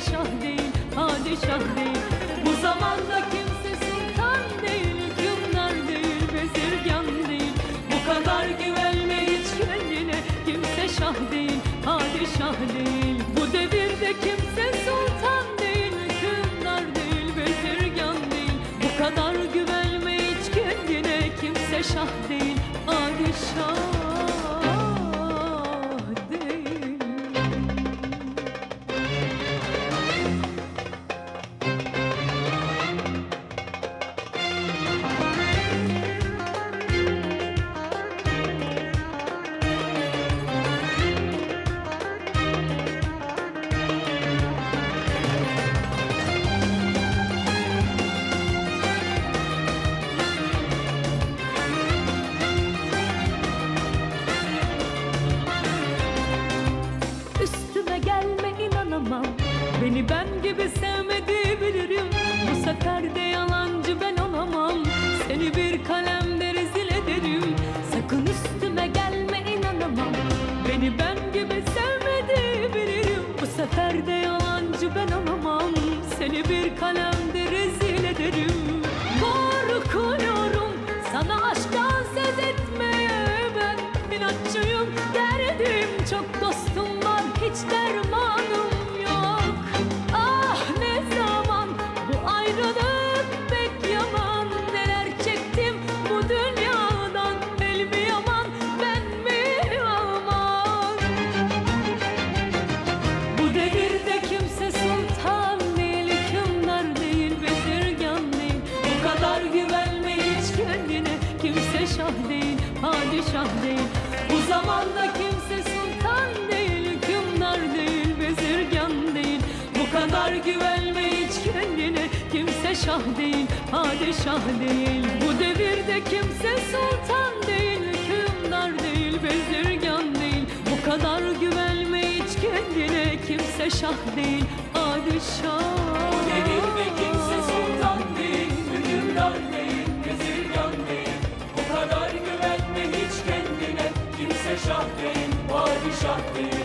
şah değil, padişah değil. Bu zamanda kimse sultan değil, hükümdar değil, bezirgan değil. Bu kadar güvenme hiç kendine, kimse şah değil, padişah değil. Bu devirde kimse sultan değil, hükümdar değil, bezirgan değil. Bu kadar güvenme hiç kendine, kimse şah değil. Beni ben gibi sevmedi bilirim Bu sefer de yalancı ben olamam. Seni bir kalemde rezil ederim. Sakın üstüme gelme inanamam. Beni ben gibi sevmedi bilirim Bu sefer de yalancı ben olamam. Seni bir kalemde şah değil, padişah değil. Bu zamanda kimse sultan değil, hükümdar değil, bezirgan değil. Bu kadar güvenme hiç kendine, kimse şah değil, padişah değil. Bu devirde kimse sultan değil, hükümdar değil, bezirgan değil. Bu kadar güvenme hiç kendine kimse şah değil padişah Devirde kimse sultan I'll